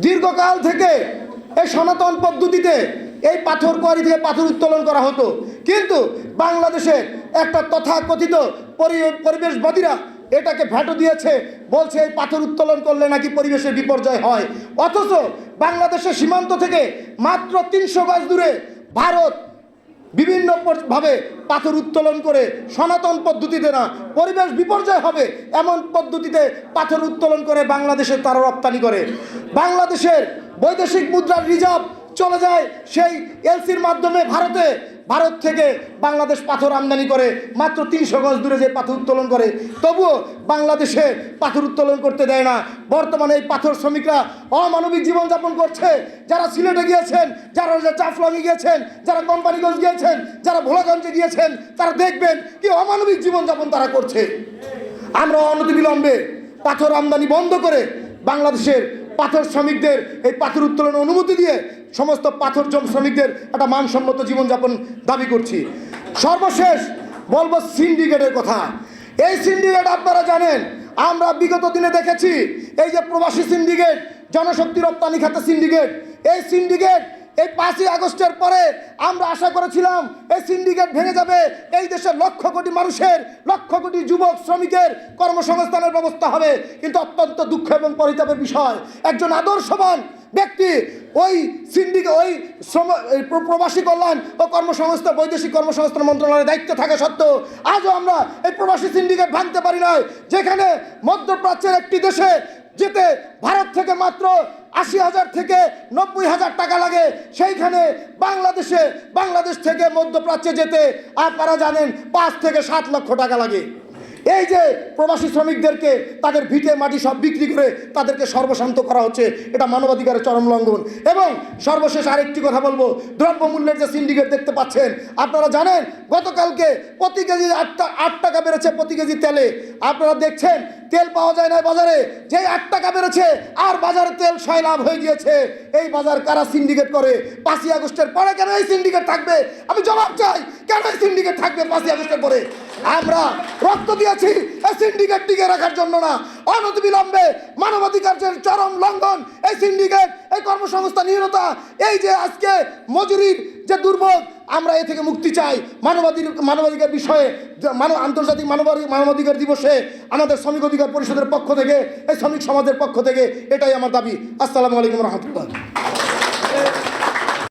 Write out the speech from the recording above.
দীর্ঘকাল থেকে এই সনাতন পদ্ধতিতে এই পাথর কোয়ারি থেকে পাথর উত্তোলন করা হতো। কিন্তু বাংলাদেশের একটা তথাকথিত পরি- পরিবেশবাদীরা এটাকে ভ্যাটো দিয়েছে, বলছে এই পাথর উত্তোলন করলে নাকি পরিবেশের বিপর্যয় হয়। অথচ বাংলাদেশের সীমান্ত থেকে মাত্র তিনশো গাছ দূরে ভারত বিভিন্ন ভাবে পাথর উত্তোলন করে সনাতন পদ্ধতিতে না পরিবেশ বিপর্যয় হবে এমন পদ্ধতিতে পাথর উত্তোলন করে বাংলাদেশে তারা রপ্তানি করে। বাংলাদেশের বৈদেশিক মুদ্রার রিজার্ভ চলে যায় সেই এলসির মাধ্যমে ভারতে। ভারত থেকে বাংলাদেশ পাথর আমদানি করে, মাত্র তিনশো গজ দূরে যে পাথর উত্তোলন করে, তবুও বাংলাদেশে পাথর উত্তোলন করতে দেয় না। বর্তমানে এই পাথর শ্রমিকরা অমানবিক জীবনযাপন করছে। যারা সিলেটে গিয়েছেন, যারা চাফলঙে গিয়েছেন, যারা কোম্পানিগঞ্জ গিয়েছেন, যারা ভোলাগঞ্জে গিয়েছেন, তারা দেখবেন কি অমানবিক জীবনযাপন তারা করছে। আমরা অনতিবিলম্বে পাথর আমদানি বন্ধ করে বাংলাদেশের পাথর শ্রমিকদের এই পাথর উত্তোলনের অনুমতি দিয়ে সমস্ত পাথর জম শ্রমিকদের একটা মানসম্মত জীবনযাপন দাবি করছি। সর্বশেষ বলব সিন্ডিকেটের কথা। এই সিন্ডিকেট আপনারা জানেন, আমরা বিগত দিনে দেখেছি এই যে প্রবাসী সিন্ডিকেট, জনশক্তি রপ্তানি খাতে সিন্ডিকেট, এই সিন্ডিকেট এই পাঁচই আগস্টের পরে আমরা আশা করেছিলাম এই সিন্ডিকেট ভেঙে যাবে। এই দেশের লক্ষ কোটি মানুষের, লক্ষ কোটি যুবক শ্রমিকের কর্মসংস্থানের ব্যবস্থা হবে। কিন্তু অত্যন্ত দুঃখ এবং পরিতাপের বিষয়, একজন আদর্শবান ব্যক্তি, ওই সিন্ডিকেট ওই শ্রম প্রবাসী কল্যাণ ও কর্মসংস্থান বৈদেশিক কর্মসংস্থান মন্ত্রণালয়ের দায়িত্ব থাকা সত্ত্বেও আজও আমরা এই প্রবাসী সিন্ডিকেট ভাঙতে পারি নাই, যেখানে মধ্যপ্রাচ্যের একটি দেশে যেতে ভারত থেকে মাত্র আশি হাজার থেকে নব্বই হাজার টাকা লাগে, সেইখানে বাংলাদেশে, বাংলাদেশ থেকে মধ্যপ্রাচ্যে যেতে আপনারা জানেন পাঁচ থেকে সাত লক্ষ টাকা লাগে। এই যে প্রবাসী শ্রমিকদেরকে তাদের ভিটে মাটি সব বিক্রি করে তাদেরকে সর্বশান্ত করা হচ্ছে, এটা মানবাধিকারের চরম লঙ্ঘন। এবং সর্বশেষ আরেকটি কথা বলব, দ্রব্যমূল্যের যে সিন্ডিকেট দেখতে পাচ্ছেন, আপনারা জানেন, গতকালকে প্রতি কেজি আটটা আট টাকা বেড়েছে প্রতি কেজি তেলে। আপনারা দেখছেন, তেল পাওয়া যায় না বাজারে। যে আট টাকা বেড়েছে, আর বাজারে তেল ছয় লাভ হয়ে গিয়েছে। এই বাজার কারা সিন্ডিকেট করে? পাঁচই আগস্টের পরে কেন এই সিন্ডিকেট থাকবে? আমি জবাব চাই কেন সিন্ডিকেট থাকবে পাঁচই আগস্টের পরে? আমরা রক্ত দিয়েছি, এই সিন্ডিকেট টিকে রাখার জন্য না। অনতিবিলম্বে মানবাধিকারের চরম লঙ্ঘন, এই সিন্ডিকেট এই কর্মসংস্থানহীনতা এই যে আজকে মজুরির যে দুর্ভোগ, আমরা এ থেকে মুক্তি চাই। মানবাধিকার মানবাধিকার বিষয়ে মানব, আন্তর্জাতিক মানবাধি, মানবাধিকার দিবসে আমাদের শ্রমিক অধিকার পরিষদের পক্ষ থেকে, এই শ্রমিক সমাজের পক্ষ থেকে এটাই আমার দাবি। আসসালামু আলাইকুম রহমতুল্লাহ।